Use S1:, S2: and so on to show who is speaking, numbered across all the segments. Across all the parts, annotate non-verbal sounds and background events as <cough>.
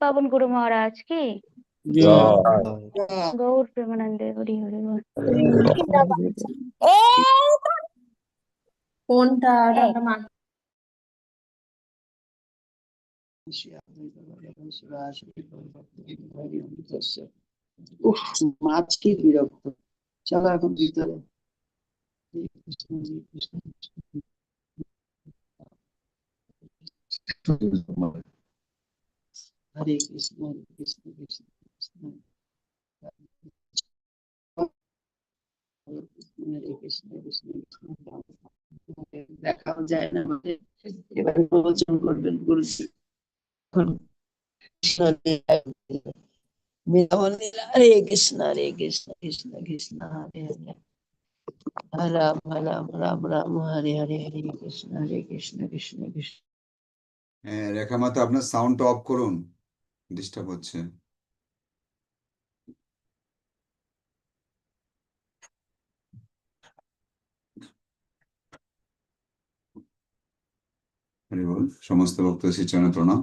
S1: পাবন গুরু মহারাজ কি? গৌর প্রেমানন্দে হরি হরি
S2: কোনটা?
S3: মাছ কি বিরক্ত। চলো এখন ভিতরে <laughs> দেখাও যায় না কৃষ্ণ কৃষ্ণ কৃষ্ণ কৃষ্ণ হরে রাম রাম রাম রাম হরে হরে হরে কৃষ্ণ হরে কৃষ্ণ কৃষ্ণ কৃষ্ণ।
S4: হ্যাঁ রেখা মাতা আপনার সাউন্ড অফ করুন। ডিস্টার্ব হচ্ছে। সমস্ত ভক্ত শ্রীচরণে প্রণাম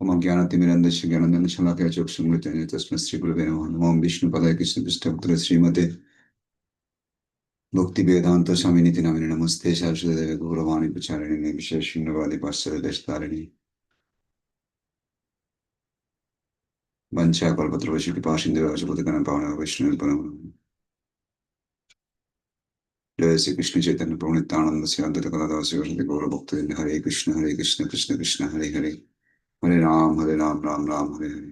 S4: ওম জ্ঞানতিমিরন্দস্য জ্ঞানন্দন শলাকয়া চক্ষুমৃতেন তস্मै শ্রী গুরুবে নমঃ নমঃ। বিষ্ণুপদায় কৃষ্ণপৃষ্ঠপুত্রে শ্রীমতে ভক্তি বেদান্ত স্বামী নীতি নামিনী নমস্তে সরস্বতী দেবে গৌরবাণী প্রচারিণী বিশেষ শূন্যবাদী পাশ্চাত্য দেশ তারিণী वंशा कल्पतरुवशी कृपा सिंधु राजपतिकरण पावन वैष्णव परम जय श्री कृष्ण चैतन्य प्रभु नित्यानंद से अद्वैत गदाधर शिवसति गौर भक्त हरे कृष्ण हरे कृष्ण कृष्ण कृष्ण हरे हरे हरे राम हरे राम राम राम हरे हरे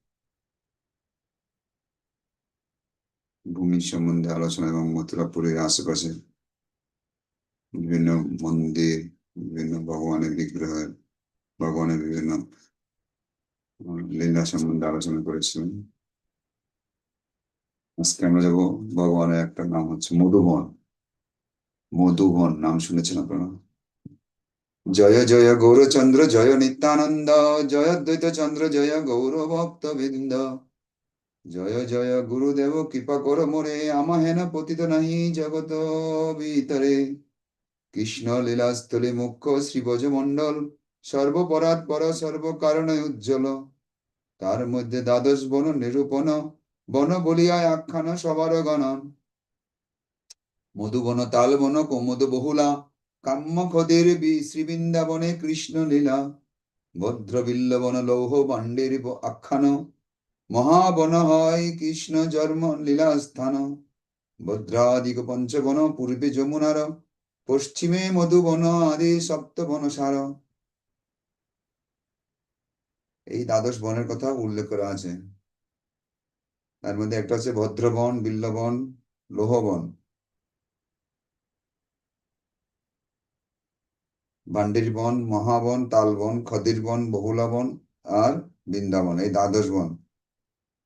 S4: ভূমি সম্বন্ধে আলোচনা এবং মথুরাপুরের আশেপাশে বিভিন্ন মন্দির, বিভিন্ন ভগবানের বিগ্রহের ভগবানের বিভিন্ন লীলা সম্বন্ধে আলোচনা করেছিলাম। আজকে আমরা যাব ভগবানের একটা নাম হচ্ছে মধুবন। মধুবন নাম শুনেছেন আপনারা? জয় জয় গৌরচন্দ্র, জয় নিত্যানন্দ, জয় দ্বৈত চন্দ্র জয় গৌর ভক্ত বৃন্দ জয় জয় গুরুদেব, কৃপা কর মোরে আমাহেন পতিত নাহি জগত ভিতরে। কৃষ্ণ লীলাস্থলে মুখ্য শ্রী মণ্ডল সর্বপরাৎ পর সর্ব কারণে উজ্জ্বল। তার মধ্যে দ্বাদশ বন নিরূপণ, বন বলিয়ায় আখ্যান সবার গণন। মধুবন তালবন, কোমদ বহুলা, কাম্য খদের শ্রীবৃন্দাবনে কৃষ্ণ লীলা। ভদ্র বিল্লবন লৌহ বাণ্ডের ব- আখ্যান মহাবন হয় কৃষ্ণ জন্ম লীলা স্থান ভদ্রাদিক পঞ্চবন পূর্বে যমুনার। পশ্চিমে মধুবন, আদি সপ্তবন সার এই দ্বাদশ বনের কথা উল্লেখ করা আছে। তার মধ্যে একটা হচ্ছে ভদ্রবন, বিল্লবন, লোহবন। বান্ডির বন মহাবন, তালবন খদির বন বহুলা বন আর বৃন্দাবন। এই দ্বাদশ বন।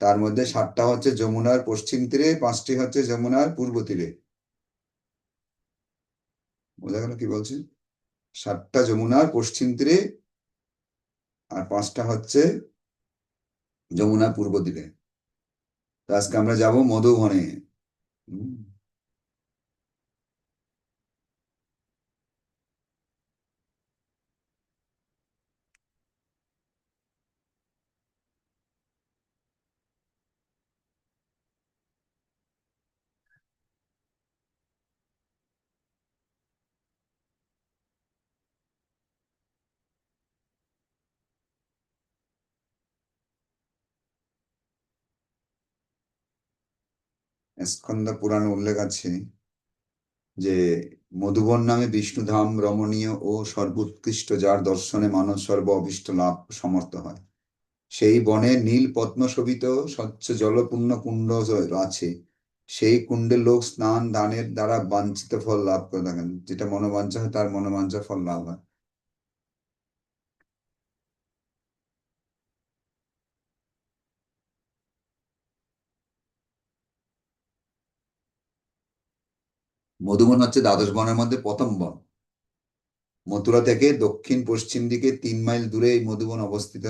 S4: তার মধ্যে সাতটা হচ্ছে যমুনার পশ্চিম তীরে, পাঁচটি হচ্ছে যমুনার পূর্ব তীরে। বোঝা গেল কি বলছি? সাতটা যমুনার পশ্চিম তীরে আর পাঁচটা হচ্ছে যমুনার পূর্ব তীরে। আজকে আমরা যাব মধুবনে হুম। স্কন্দ পুরাণে উল্লেখ আছে যে মধুবন নামে বিষ্ণুধাম রমণীয় ও সর্বোৎকৃষ্ট যার দর্শনে মানব সর্ব অভিষ্ট লাভ সমর্থ হয়। সেই বনে নীল পদ্ম শোভিত স্বচ্ছ জলপূর্ণ কুণ্ড আছে। সেই কুণ্ডে লোক স্নান দানের দ্বারা বাঞ্ছিত ফল লাভ করে থাকেন। যেটা মনোবাঞ্ছা হয়, তার মনোবাঞ্ছা ফল লাভ হয়। মধুবন হচ্ছে দ্বাদশ বনের মধ্যে প্রথম বন। মথুরা থেকে দক্ষিণ পশ্চিম দিকে তিন মাইল দূরে এই মধুবন অবস্থিত।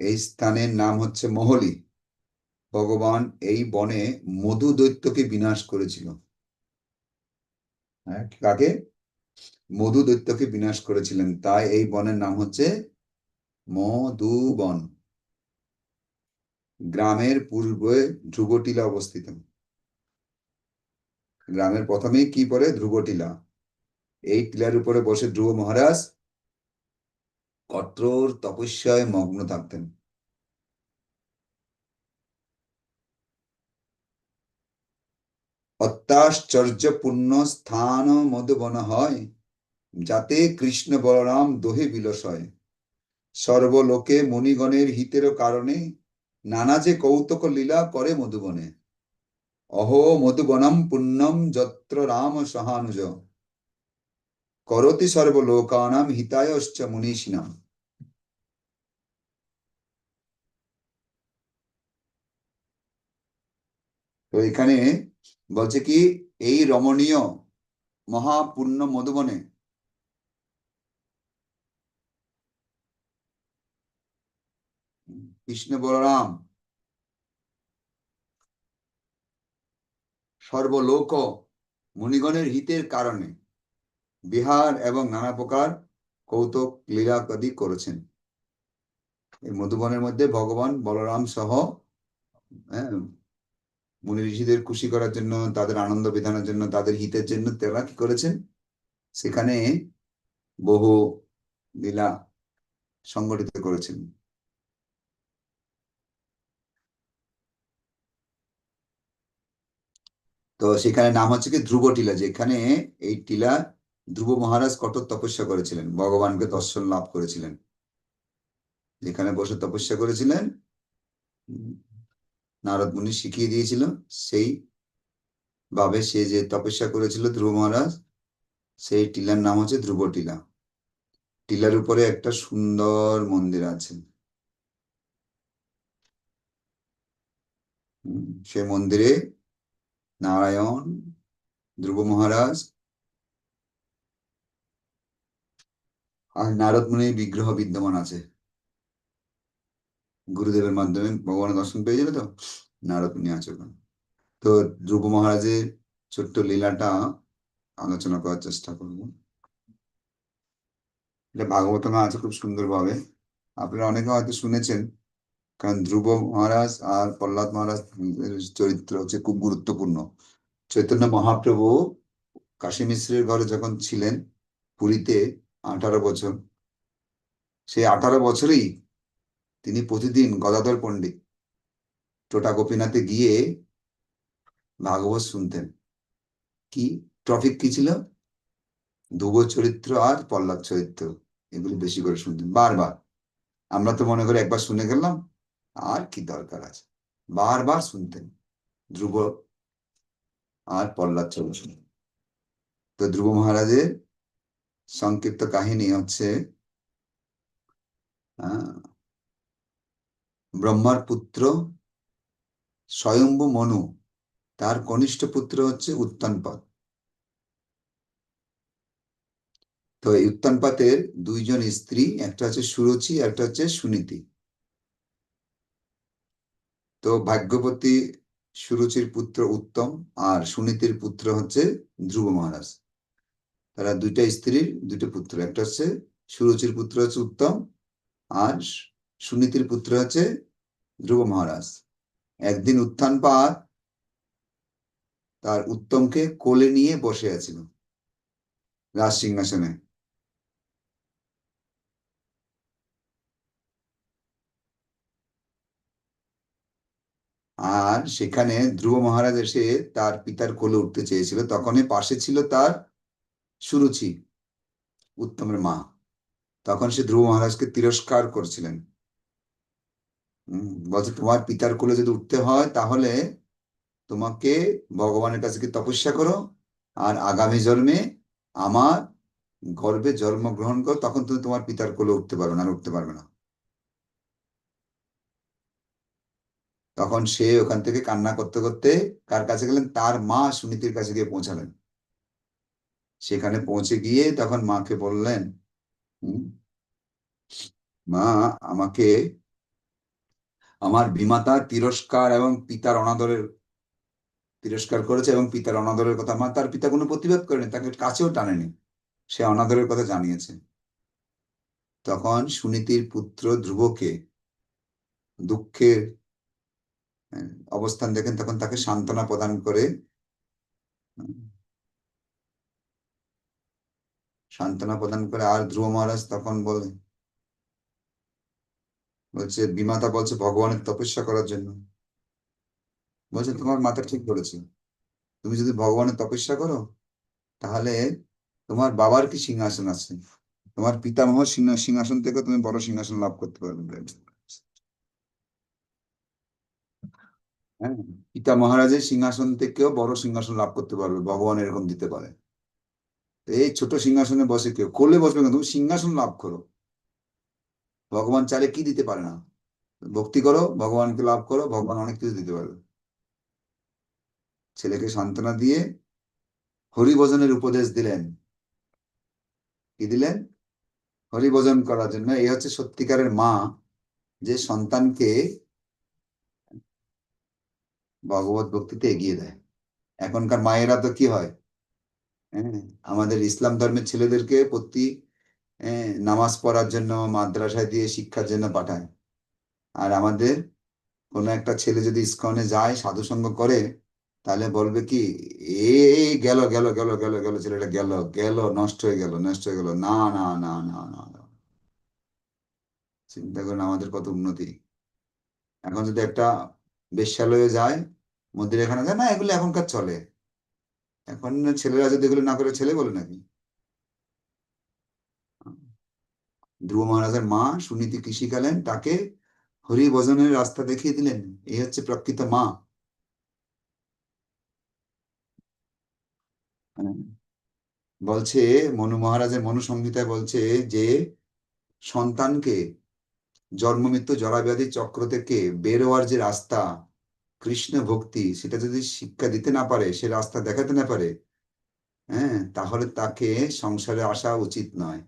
S4: এই স্থানের নাম হচ্ছে মহলি। ভগবান এই বনে মধু দৈত্যকে বিনাশ করেছিল। হ্যাঁ কাকে? মধু দৈত্যকে বিনাশ করেছিলেন। তাই এই বনের নাম হচ্ছে মধুবন। গ্রামের পূর্বে ধ্রুবটিলা অবস্থিত। গ্রামের প্রথমেই কি পড়ে? ধ্রুবটিলা। এই টিলার উপরে বসে ধ্রুব মহারাজ কঠোর তপস্যায় মগ্ন থাকতেন। অত্যাশ্চর্যপূর্ণ স্থান মধুবন হয়, যাতে কৃষ্ণ বলরাম দোহে বিলসয় সর্বলোকে মুনিগণের হিতের কারণে নানা যে কৌতুক লীলা করে মধুবনে। অহো মধুবনম পুণ্যম যত্র রাম সহানুজ। করতি সর্বলোকানাম হিতায়শ্চ মুনীষিনাম তো এখানে বলছে কি, এই রমণীয় মহাপূর্ণ মধুবনে কৃষ্ণ বলরাম সর্বলোক মুনিগণের হিতের কারণে বিহার এবং নানা প্রকার কৌতুক লীলাকাদি করেছেন। এই মধুবনের মধ্যে ভগবান বলরাম সহ হ্যাঁ, মুনি ঋষিদের খুশি করার জন্য তাদের আনন্দ বিধানের জন্য তাদের হিতের জন্য তারা কি করেছেন? সেখানে বহু লীলা সংগঠিত করেছেন। তো সেখানে নাম হচ্ছে কি ধ্রুব টিলা, যেখানে এই টিলা ধ্রুব মহারাজ কঠোর তপস্যা করেছিলেন, ভগবানকে দর্শন লাভ করেছিলেন। যেখানে বসে তপস্যা করেছিলেন, নারদ মুনি শিখিয়ে দিয়েছিল সেই ভাবে সে যে তপস্যা করেছিল ধ্রুব মহারাজ, সেই টিলার নাম হচ্ছে ধ্রুব টিলা। টিলার উপরে একটা সুন্দর মন্দির আছে। সে মন্দিরে নারায়ণ ধ্রুব মহারাজ আর নারদ মুনির বিগ্রহ বিদ্যমান আছে। গুরুদেবের মাধ্যমে ভগবানের দর্শন পেয়ে যাবে তো? নারদ মুনি আছে ওখানে। তো ধ্রুব মহারাজের ছোট্ট লীলাটা আলোচনা করার চেষ্টা করব। এটা ভাগবতমে আছে খুব সুন্দরভাবে। আপনারা অনেকে হয়তো শুনেছেন কারণ ধ্রুব মহারাজ আর প্রহ্লাদ মহারাজ চরিত্র হচ্ছে খুব গুরুত্বপূর্ণ। চৈতন্য মহাপ্রভু কাশী মিশ্রের ঘরে যখন ছিলেন পুরীতে আঠারো বছর, সেই আঠারো বছরেই তিনি প্রতিদিন গদাধর পণ্ডিত টোটা গোপীনাথে গিয়ে ভাগবত শুনতেন। কি? টপিক কি ছিল? ধ্রুব চরিত্র আর প্রহ্লাদ চরিত্র, এগুলি বেশি করে শুনতেন। বারবার। আমরা তো মনে করি একবার শুনে গেলাম আর কি দরকার আছে? বারবার শুনতেন ধ্রুব আর প্রহ্লাদ চরিত্র তো ধ্রুব মহারাজের সংক্ষিপ্ত কাহিনী হচ্ছে ব্রহ্মার পুত্র স্বয়ম্ভু মনু, তার কনিষ্ঠ পুত্র হচ্ছে উত্তানপাদ। তো এই উত্তানপাতের দুইজন স্ত্রী, একটা হচ্ছে সুরুচি একটা হচ্ছে সুনীতি। তো ভাগ্যবতী সুরুচির পুত্র উত্তম আর সুনীতির পুত্র হচ্ছে ধ্রুব মহারাজ। তারা দুইটা স্ত্রীর দুইটা পুত্র, একটা হচ্ছে সুরুচির পুত্র হচ্ছে উত্তম আর সুনীতির পুত্র হচ্ছে ধ্রুব মহারাজ। একদিন উত্থানপাত তার উত্তমকে কোলে নিয়ে বসে আছিল রাজ সিংহাসনে। আর সেখানে ধ্রুব মহারাজ এসে তার পিতার কোলে উঠতে চেয়েছিল। তখনই পাশে ছিল তার সুরুচি, উত্তমের মা। তখন সে ধ্রুব মহারাজকে তিরস্কার করছিলেন। বলছে, তোমার পিতার কোলে যদি উঠতে হয় তাহলে তোমাকে ভগবানের কাছে কি তপস্যা করো? আর আগামী জন্মে আমার গর্বে জন্মগ্রহণ করো, তখন তুমি তোমার পিতার কোলে উঠতে পারবে না উঠতে পারবে না। তখন সে ওখান থেকে কান্না করতে করতে কার কাছে গেলেন? তার মা সুনীতির কাছে গিয়ে পৌঁছালেন। সেখানে পৌঁছে গিয়ে তখন মাকে বললেন "হুম, মা আমাকে আমার বিমাতা তিরস্কার এবং পিতার অনাদরের তিরস্কার করেছে এবং পিতার অনাদরের কথা মা তার পিতা কোনো প্রতিবাদ করেনি তাকে কাছেও টানেনি। সে অনাদরের কথা জানিয়েছে। তখন সুনীতির পুত্র ধ্রুবকে দুঃখের অবস্থান দেখেন, তখন তাকে সান্ত্বনা প্রদান করে, সান্ত্বনা প্রদান করে। আর ধ্রুব মহারাজ তখন বলে, বলছে, বিমাতা বলছে, ভগবানের তপস্যা করার জন্য। বলছে, তোমার মাথা ঠিক বলেছে তুমি যদি ভগবানের তপস্যা করো, তাহলে তোমার বাবার কি সিংহাসন আছে? তোমার পিতামহ সিংহ- সিংহাসন থেকে তুমি বড় সিংহাসন লাভ করতে পারবে। হ্যাঁ পিতা মহারাজের সিংহাসন থেকেও বড় সিংহাসন লাভ করতে পারবে, ভগবান এরকম দিতে পারে। এই ছোট সিংহাসনে বসে কেউ কোলে বসবে না, তুমি সিংহাসন লাভ করো। ভগবান চাইলে কি দিতে পারে না? ভক্তি করো, ভগবানকে লাভ করো, ভগবান অনেক কিছু দিতে পারবে। ছেলেকে সান্ত্বনা দিয়ে হরিভজনের উপদেশ দিলেন। কি দিলেন? হরিভজন করার জন্য, এই হচ্ছে সত্যিকারের মা যে সন্তানকে ভগবত ভক্তিতে এগিয়ে দেয়। এখনকার মায়েরা তো কি হয়? হ্যাঁ আমাদের ইসলাম ধর্মের ছেলেদেরকে প্রতি হ্যাঁ, নামাজ পড়ার জন্য মাদ্রাসায় দিয়ে শিক্ষার জন্য পাঠায়। আর আমাদের কোনো একটা ছেলে যদি ইস্কনে যায় সাধুসঙ্গ করে তাহলে বলবে কি এ গেল গেল গেল গেল গেল ছেলেটা গেল গেল নষ্ট হয়ে গেল নষ্ট হয়ে গেল না না না না না না। চিন্তা করেন আমাদের কত উন্নতি। এখন যদি একটা বেশ্যালয়ে যায় মন্দির এখানে যায়? না, এগুলো এখনকার চলে। এখন ছেলেরা যদি এগুলো না করে ছেলে বলে নাকি? ধ্রুব মহারাজের মা সুনীতি কি শিখালেন তাকে হরি ভজনের রাস্তা দেখিয়ে দিলেন। এই হচ্ছে প্রকৃত মা। হ্যাঁ। বলছে, মনু মহারাজের মনু সংহিতায় বলছে যে, সন্তানকে জন্ম মৃত্যু চক্র থেকে বের হওয়ার যে রাস্তা কৃষ্ণ ভক্তি, সেটা যদি শিক্ষা দিতে না পারে, সে রাস্তা দেখাতে না পারে হ্যাঁ তাহলে তাকে সংসারে আসা উচিত নয়।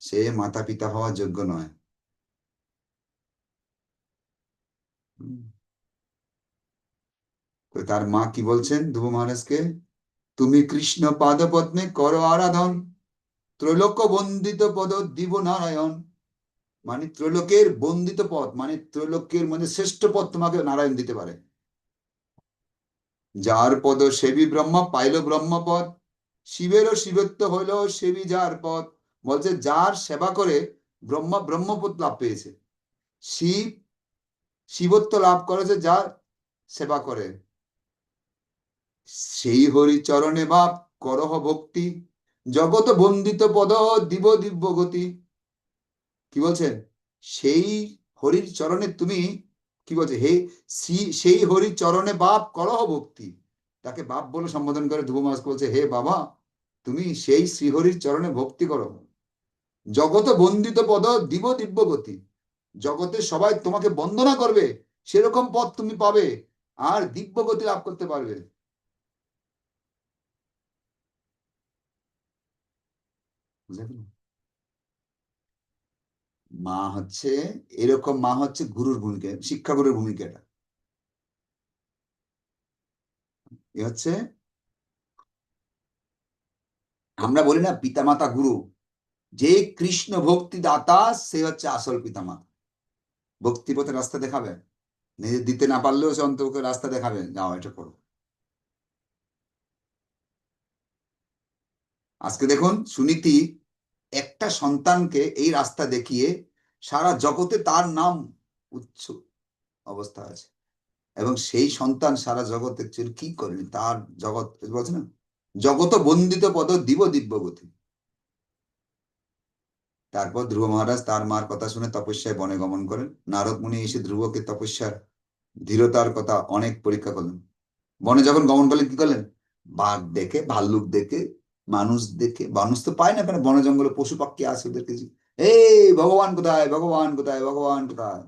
S4: সে মাতা পিতা হওয়ার যোগ্য নয়। তো তার মা কি বলছেন ধ্রুব মহারাজকে? তুমি কৃষ্ণ পাদ পদ্মে করো আরাধন, ত্রৈলোক্য বন্দিত পদ দিব নারায়ণ। মানে ত্রৈলোকের বন্দিত পথ মানে ত্রৈলোকের মানে শ্রেষ্ঠ পদ তোমাকে নারায়ণ দিতে পারে। যার পদ সেবী ব্রহ্মা, পাইল ব্রহ্মপদ। শিবেরও শিবত্ব হইল সেবী যার পদ। বলছে, যার সেবা করে ব্রহ্মা ব্রহ্মপদ লাভ পেয়েছে। শিব, শিবত্ব লাভ করেছে যার সেবা করে। সেই হরি চরণে বাপ করহ ভক্তি। জগত বন্দিত পদ, দিব দিব্য গতি। কি বলছেন সেই হরির চরণে তুমি, কি বলছে? হে সেই হরির চরণে বাপ করহ ভক্তি। তাকে বাপ বলে সম্বোধন করে ধ্রুব মাস বলছে, হে বাবা, তুমি সেই শ্রীহরির চরণে ভক্তি করো। জগত বন্দিত পদ দিব দিব্য গতি জগতে সবাই তোমাকে বন্দনা করবে, সেরকম পথ তুমি পাবে, আর দিব্য গতি লাভ করতে পারবে। বুঝলে তো? মা হচ্ছে, এরকম মা হচ্ছে গুরুর ভূমিকা, শিক্ষাগুরুর ভূমিকা এটা এ হচ্ছে, আমরা বলি না পিতামাতা গুরু, যে কৃষ্ণ ভক্তি দাতা সে হচ্ছে আসল পিতামাতা। ভক্তি পথে রাস্তা দেখাবে, নিজে দিতে না পারলেও সে অন্তকে রাস্তা দেখাবে, যাও এটা করো। আজকে দেখুন, সুনীতি একটা সন্তানকে এই রাস্তা দেখিয়ে সারা জগতে তার নাম উচ্চ অবস্থা আছে। এবং সেই সন্তান সারা জগতে কি করেন তার জগৎ, বলছে না, জগত বন্দিত পদ দিব দিব্য গতি তারপর ধ্রুব মহারাজ তার মার কথা শুনে তপস্যায় বনে গমন করেন। নারদ মুনি এসে ধ্রুবকে তপস্যার ধীরতার কথা অনেক পরীক্ষা করলেন। বনে যখন গমন করলেন, কি করলেন? বাঘ দেখে, ভাল্লুক দেখে, মানুষ দেখে, মানুষ তো পায় না কেন? বনে জঙ্গলে পশু পাখি আছে ওদেরকে এই ভগবান কোথায় ভগবান কোথায় ভগবান কোথায়?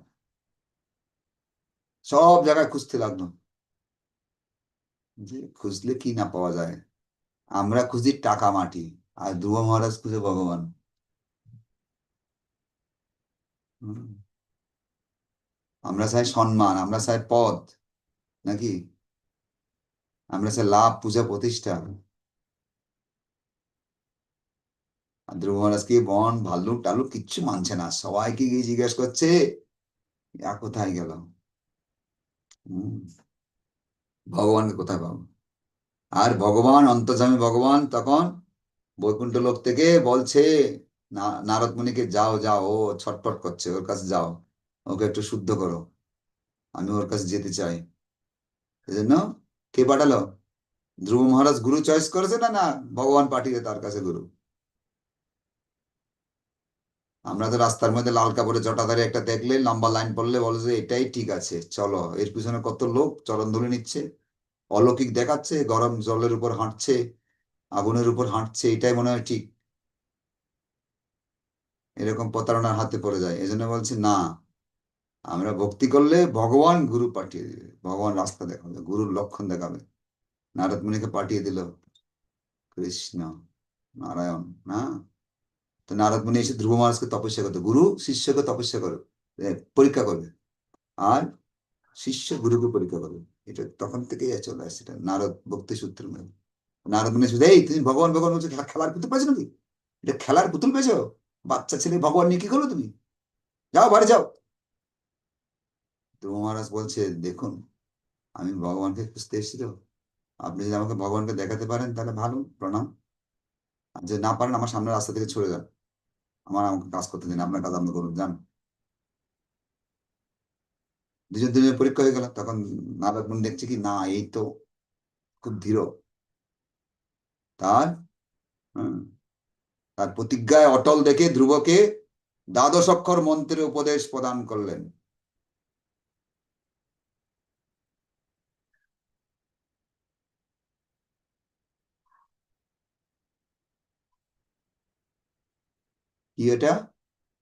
S4: সব জায়গায় খুঁজতে লাগল। যে খুঁজলে কি না পাওয়া যায়? আমরা খুঁজি টাকা মাটি, আর ধ্রুব মহারাজ খুঁজে ভগবান। আমরা চাই সম্মান, আমরা চাই পদ নাকি? আমরা চাই লাভ, পূজা, প্রতিষ্ঠা আর ধ্রুব মহারাজকে বন, ভাল্লুক টালুক কিচ্ছু মানছে না। সবাইকে গিয়ে জিজ্ঞেস করছে কোথায় গেল। ভগবানকে কোথায় পাবো? আর ভগবান, অন্তর্যামী ভগবান তখন বৈকুণ্ঠ লোক থেকে বলছে নারদ মুনিকে যাও যাও, ও ছটফট করছে, ওর কাছে যাও, ওকে একটু শুদ্ধ করো, আমি ওর কাছে যেতে চাই। এজন্য কে পাঠালো? ধ্রুব মহারাজ গুরু চয়েস করেছে না না, ভগবান পাঠিয়ে তার কাছে গুরু? আমরা তো রাস্তার মধ্যে লাল কাপড়ে জটাধারে একটা দেখলে, লম্বা লাইন পড়লে বলে যে এটাই ঠিক আছে, চলো। এর পিছনে কত লোক, চরণ ধরে নিচ্ছে, অলৌকিক দেখাচ্ছে, গরম জলের উপর হাঁটছে, আগুনের উপর হাঁটছে, এটাই মনে হয় ঠিক। এরকম প্রতারণার হাতে পড়ে যায়। এজন্য বলছি, না, আমরা ভক্তি করলে ভগবান গুরু পাঠিয়ে দিবে। ভগবান রাস্তা দেখাবে, গুরুর লক্ষণ দেখাবে। নারদ মুনিকে পাঠিয়ে দিল, কৃষ্ণ, নারায়ণ না তো নারদ মুনি এসে ধ্রুব মহারাজকে তপস্যা করতো। গুরু শিষ্যকে তপস্যা করো পরীক্ষা করবে। আর শিষ্য গুরুকে পরীক্ষা করবে। এটা তখন থেকেই চলে আসছে এটা নারদ ভক্তি সূত্রের মধ্যে নারদ মুনি শুধু, এই, তুমি ভগবান ভগবান বলছো খেলার পুতুল পেয়েছ নাকি? এটা খেলার পুতুল পেয়েছ? বাচ্চা ছেলে ভগবান নিয়ে কি করল তুমি? যাও, বাড়ি যাও। ধ্রুব মহারাজ বলছে, দেখুন, আমি ভগবানকে খুঁজতে এসেছি তো। আপনি যদি আমাকে ভগবানকে দেখাতে পারেন তাহলে ভালো, প্রণাম। আর না পারেন, আমার সামনের রাস্তা থেকে ছড়ে যান আমার আমাকে কাজ করতে দিন, আপনার কাজ আপনি করুন, যান। দুজন দুজনের পরীক্ষা হয়ে গেল, তখন নারদ মুনি দেখছে কি, না, এই তো খুব ধীর। তার তার প্রতিজ্ঞায় অটল দেখে ধ্রুবকে দ্বাদশ অক্ষর মন্ত্রের উপদেশ প্রদান করলেন। কি এটা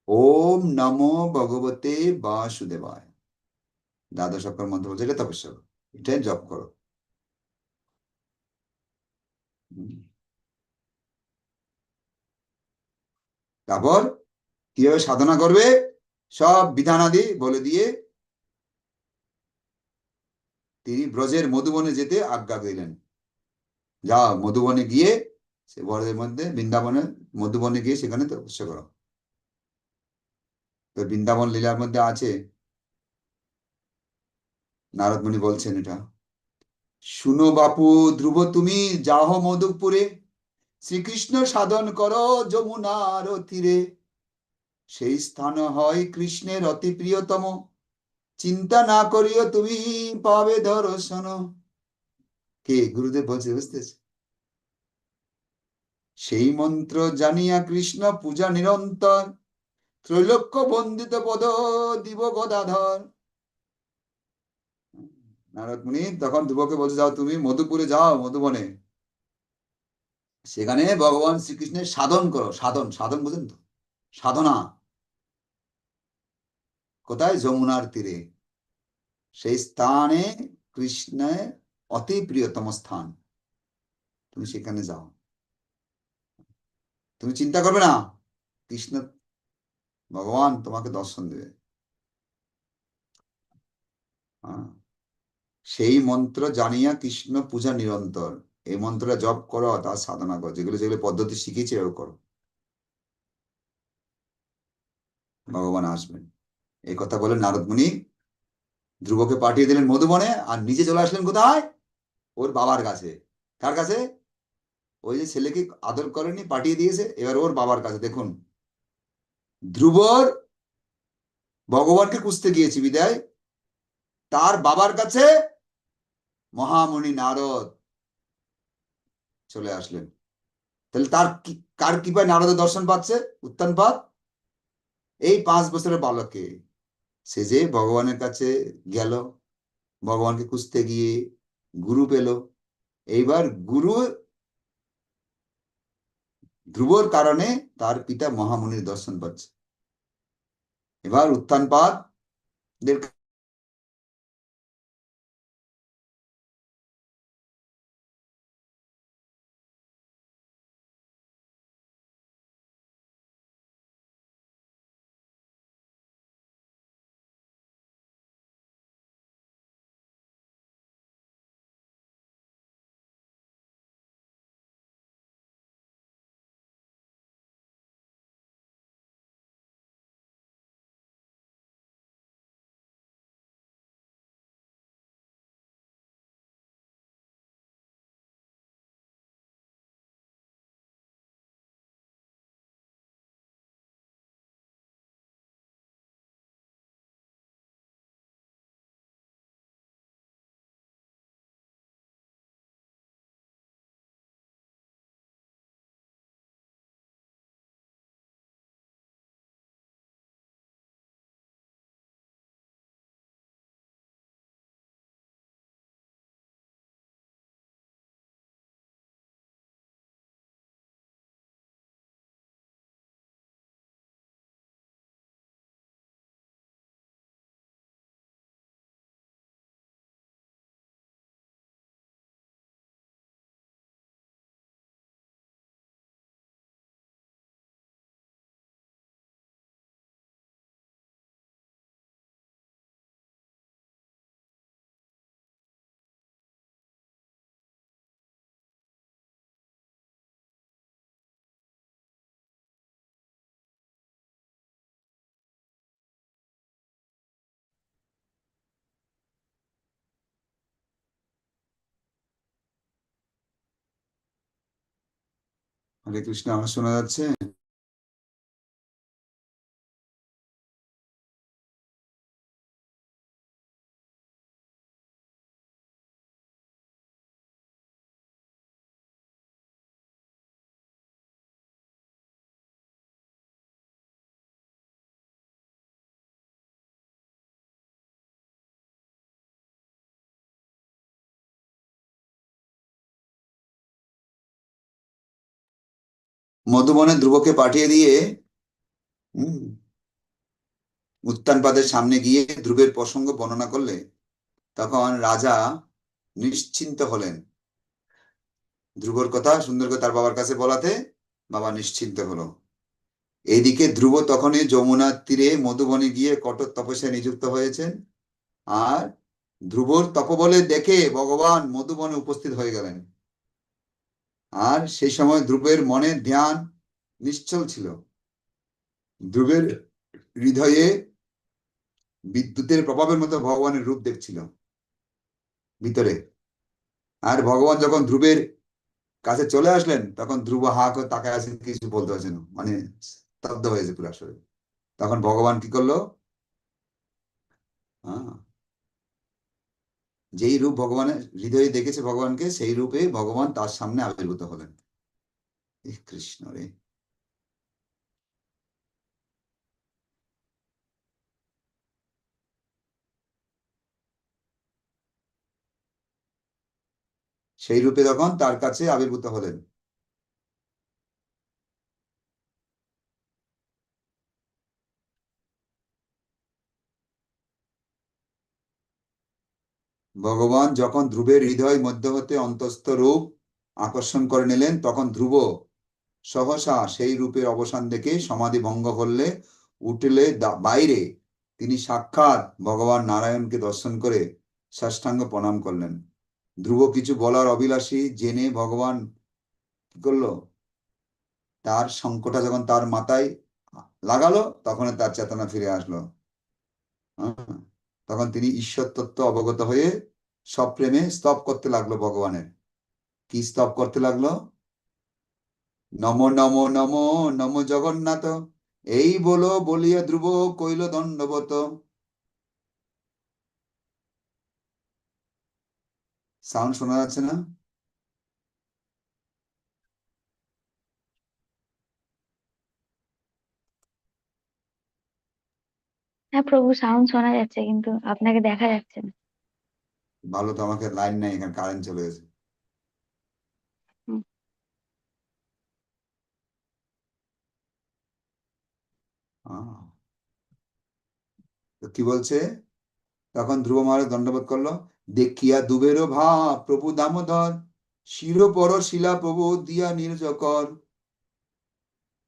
S4: ওম নমো ভগবতে বাসুদেবায় দ্বাদশ অক্ষর মন্ত্র বলছে এটা তপস্যা এটাই জপ করো তারপর কীভাবে সাধনা করবে সব বিধানাদি বলে দিয়ে তিনি ব্রজের মধুবনে যেতে আজ্ঞা দিলেন যা মধুবনে গিয়ে সে বরদের মধ্যে বৃন্দাবনে মধুবনে গিয়ে সেখানে তপস্যা করো। তো বৃন্দাবন লীলার মধ্যে আছে। নারদমণি বলছেন এটা। শুনো বাপু, ধ্রুব তুমি, যাহ মধুপুরে, শ্রীকৃষ্ণ সাধন করো যমুনার তীরে। সেই স্থান হয় কৃষ্ণের অতি প্রিয়তম। চিন্তা না করিও তুমি পাবে দর্শন। কে? গুরুদেব বলছে বুঝতেছ সেই মন্ত্র জানিয়া কৃষ্ণ পূজা নিরন্তর। ত্রৈলোক্য বন্দিত পদ দিব গদাধর। নারদ মুনি তখন ধ্রুবকে বলছে, যাও তুমি মধুপুরে যাও, মধুবনে। সেখানে ভগবান শ্রীকৃষ্ণের সাধন করো, সাধন সাধন বুঝেন তো? সাধনা। কোথায়? যমুনার তীরে। সেই স্থানে কৃষ্ণের অতি প্রিয়তম স্থান। তুমি সেখানে যাও। তুমি চিন্তা করবে না। কৃষ্ণ ভগবান তোমাকে দর্শন দেবে। হ্যাঁ। সেই মন্ত্র জানিয়া কৃষ্ণ পূজা নিরন্তর। এই মন্ত্রটা জপ করো তার সাধনা করো। যেগুলো যেগুলো পদ্ধতি শিখেছে এও করো। ভগবান আসবেন। এই কথা বলে নারদ মুনি ধ্রুবকে পাঠিয়ে দিলেন মধুবনে, আর নিজে চলে আসলেন কোথায়? ওর বাবার কাছে। কার কাছে? ওই যে ছেলেকে আদর করেনি, পাঠিয়ে দিয়েছে, এবার ওর বাবার কাছে। দেখুন, ধ্রুবর ভগবানকে খুঁজতে গিয়েছি, বিদায়। তার বাবার কাছে মহামণি নারদ চলে আসলেন। তাহলে তার কার কৃপায় নারদের দর্শন পাচ্ছে উত্তানপাত এই পাঁচ বছরের বালককে। সে যে ভগবানের কাছে গেল, ভগবানকে খুঁজতে গিয়ে গুরু পেল। এইবার গুরু ধ্রুবর কারণে তার পিতা মহামুনির দর্শন পাচ্ছে। এবার উত্থানপাত হরে কৃষ্ণ আমার শোনা যাচ্ছে? মধুবনে ধ্রুবকে পাঠিয়ে দিয়ে, হুম, উত্তানপাদের সামনে গিয়ে ধ্রুবের প্রসঙ্গ বর্ণনা করলে তখন রাজা নিশ্চিন্ত হলেন। ধ্রুবর কথা সুন্দর করে তার বাবার কাছে বলাতে বাবা নিশ্চিন্ত হলো। এইদিকে ধ্রুব তখনই যমুনার তীরে মধুবনে গিয়ে কঠোর তপস্যায় নিযুক্ত হয়েছেন আর ধ্রুবর তপবলে দেখে ভগবান মধুবনে উপস্থিত হয়ে গেলেন। আর সেই সময় ধ্রুবের মনে ধ্যান নিশ্চল ছিল। ধ্রুবের হৃদয়ে বিদ্যুতের প্রভাবের মতো ভগবানের রূপ দেখছিল ভিতরে। আর ভগবান যখন ধ্রুবের কাছে চলে আসলেন, তখন ধ্রুব হা করে তাকায় আছেন কিছু বলতে পারছে না মানে স্তব্ধ হয়েছে পুরো শরীর তখন ভগবান কি করল? হ্যাঁ যেই রূপ ভগবানের হৃদয়ে দেখেছে ভগবানকে, সেই রূপে ভগবান তার সামনে আবির্ভূত হলেন। কৃষ্ণ রে। সেই রূপে তখন তার কাছে আবির্ভূত হলেন ভগবান যখন ধ্রুবের হৃদয় মধ্য হতে অন্তস্থ রূপ আকর্ষণ করে নিলেন তখন ধ্রুব সহসা সেই রূপের অবসান দেখে সমাধি ভঙ্গ করলে উঠলে বাইরে তিনি সাক্ষাৎ ভগবান নারায়ণকে দর্শন করে সাষ্টাঙ্গ প্রণাম করলেন। ধ্রুব কিছু বলার অভিলাষী জেনে ভগবান কি করল? তার শঙ্কটা যখন তার মাথায় লাগালো তখন তার চেতনা ফিরে আসলো। হ্যাঁ, তখন তিনি ঈশ্বর তত্ত্ব অবগত হয়ে সব প্রেমে স্তব করতে লাগল ভগবানের। কি স্তব করতে লাগল? নম নম নম নম জগন্নাথ, এই বলো বলিয়া ধ্রুব কইল দণ্ডবত। সাউন্ড শোনা যাচ্ছে না?
S1: হ্যাঁ প্রভু সাউন্ড শোনা যাচ্ছে কিন্তু আপনাকে দেখা যাচ্ছে না।
S4: ভালো তো আমাকে লাইন নাই এখানে কারেন্ট চলে গেছে। তো কি বলছে? তখন ধ্রুব মহারাজ দণ্ডবোধ করল দেখিয়া দুবেরও ভা প্রভু দামোদর শির পর শিলা প্রভু দিয়া নির্জকর।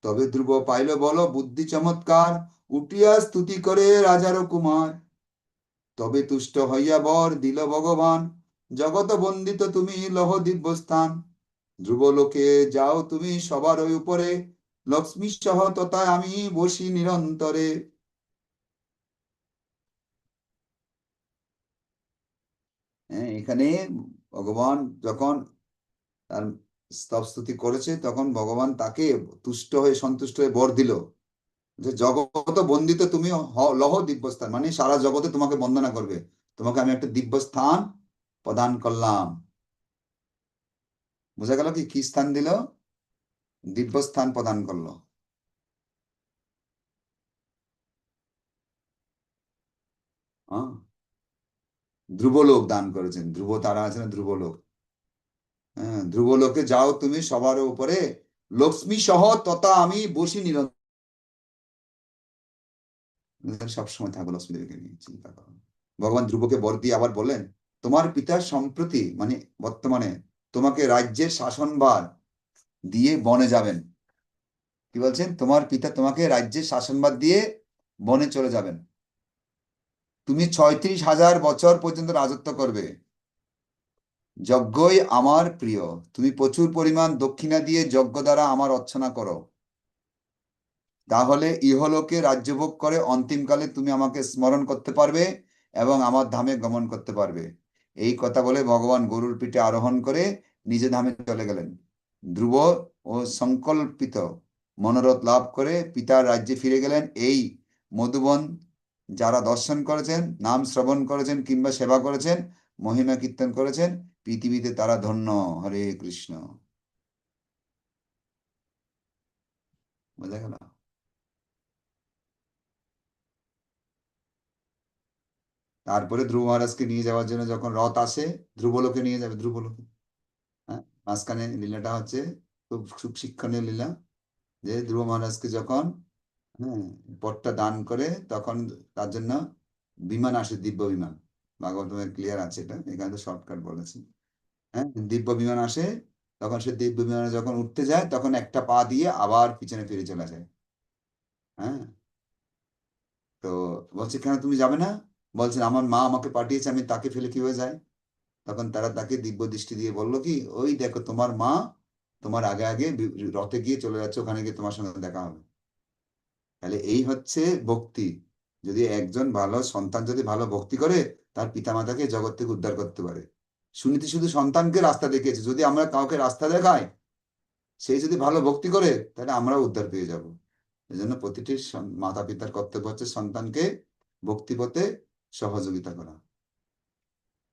S4: তবে ধ্রুব পাইল বল বুদ্ধি চমৎকার উঠিয়া স্তুতি করে রাজার কুমার। তবে তুষ্ট হইয়া বর দিল ভগবান, জগত বন্দিত তুমি লহ দিব্যস্থান। ধ্রুব লোকে যাও তুমি সবার ওই উপরে, লক্ষ্মী সহ তথা আমি বসি নিরন্তরে। হ্যাঁ এখানে ভগবান যখন তার স্তব স্তুতি করেছে, তখন ভগবান তাকে তুষ্ট হয়ে সন্তুষ্ট হয়ে বর দিল। যে জগত বন্দিত তুমি লহ দিব্যস্থান। মানে সারা জগতে তোমাকে বন্দনা করবে। তোমাকে আমি একটা দিব্য স্থান প্রদান করলাম। বোঝা গেল কি? কি স্থান দিল? দিব্য স্থান প্রদান করল। ধ্রুবলোক দান করেছেন। ধ্রুব তারা আছেন ধ্রুবলোক। হ্যাঁ ধ্রুবলোকে যাও তুমি সবার উপরে। লক্ষ্মী সহ তথা আমি বসি নিরন্তর। সবসময় থাকব লক্ষ্মী দেবীকে নিয়ে চিন্তা করো। ভগবান ধ্রুবকে বর দিয়ে আবার বললেন, তোমার পিতা সম্প্রতি মানে বর্তমানে তোমাকে রাজ্যের শাসনভার দিয়ে বনে যাবেন। কি বলছেন? তোমার পিতা তোমাকে রাজ্যের শাসনভার দিয়ে বনে চলে যাবেন। তুমি ছয়ত্রিশ হাজার বছর পর্যন্ত রাজত্ব করবে। যজ্ঞই আমার প্রিয়। তুমি প্রচুর পরিমাণ দক্ষিণা দিয়ে যজ্ঞ দ্বারা আমার অর্চনা করো। তাহলে ইহলোকে রাজ্যভোগ করে অন্তিমকালে তুমি আমাকে স্মরণ করতে পারবে এবং আমার ধামে গমন করতে পারবে। এই কথা বলে ভগবান গরুর পিঠে আরোহণ করে নিজে ধামে চলে গেলেন। ধ্রুব ও সংকল্পিত মনোরথ লাভ করে পিতার রাজ্যে ফিরে গেলেন। এই মধুবন যারা দর্শন করেছেন, নাম শ্রবণ করেছেন কিংবা সেবা করেছেন, মহিমা কীর্তন করেছেন, পৃথিবীতে তারা ধন্য। হরে কৃষ্ণ। বোঝা গেল? তারপরে ধ্রুব মহারাজকে নিয়ে যাওয়ার জন্য যখন রথ আসে, ধ্রুবলোকে নিয়ে যাবে, ধ্রুবলোকে। হ্যাঁ মাঝখানে লীলাটা হচ্ছে খুব শিক্ষণীয় লীলা, যে ধ্রুব মহারাজকে যখন হ্যাঁ পটটা দান করে তখন তার জন্য বিমান আসে, দিব্য বিমান। ভাগবত ক্লিয়ার আছে এটা, এখানে তো শর্টকাট বলেছি। হ্যাঁ দিব্য বিমান আসে, তখন সে দিব্য বিমানে যখন উঠতে যায়, তখন একটা পা দিয়ে আবার পিছনে ফিরে চলে যায়। হ্যাঁ তো বলছে, কেন তুমি যাবে না? বলছেন, আমার মা আমাকে পাঠিয়েছে, আমি তাকে ফেলে কীভাবে যাই? তখন তারা তাকে দিব্য দৃষ্টি দিয়ে বলল কি, ওই দেখো, তোমার মা তোমার আগে আগে রথে গিয়ে চলে যাচ্ছে, ওখানে গিয়ে তোমার সঙ্গে দেখা হবে। তাহলে এই হচ্ছে ভক্তি। যদি একজন ভালো সন্তান যদি ভালো ভক্তি করে, তার পিতামাতাকে জগৎ থেকে উদ্ধার করতে পারে। সুনীতি শুধু সন্তানকে রাস্তা দেখিয়েছে, যদি আমরা কাউকে রাস্তা দেখাই সেই যদি ভালো ভক্তি করে, তাহলে আমরাও উদ্ধার পেয়ে যাব। এই জন্য প্রতিটি মাতা পিতার কর্তব্য হচ্ছে সন্তানকে ভক্তি পথে সহযোগিতা করা,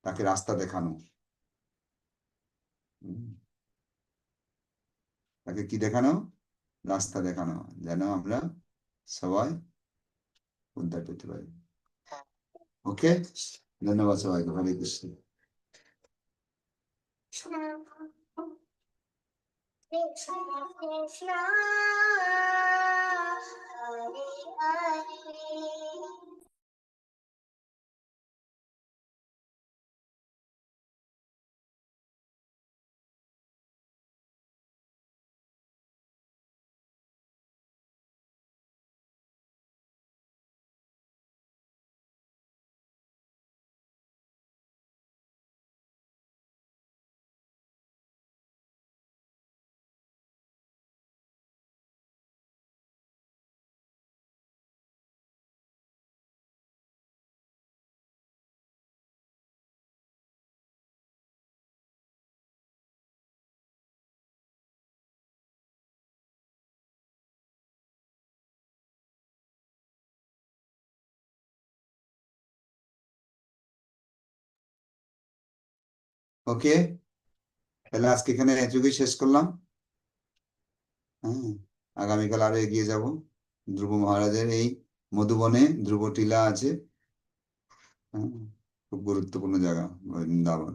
S4: তাকে রাস্তা দেখানো। তাকে কি দেখানো? রাস্তা দেখানো, যেন আমরা সবাই উদ্ধার পেতে পারি। ওকে? ধন্যবাদ সবাইকে। হরে কৃষ্ণ। ওকে? তাহলে আজকে এখানে এটুকুই শেষ করলাম। হ্যাঁ আগামীকাল আরও এগিয়ে যাব। ধ্রুব মহারাজের এই মধুবনে ধ্রুব টিলা আছে। হ্যাঁ খুব গুরুত্বপূর্ণ জায়গা, বৃন্দাবন।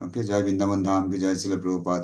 S4: ওকে, জয় বৃন্দাবন ধাম কি জয় ছিল প্রভুপাদ।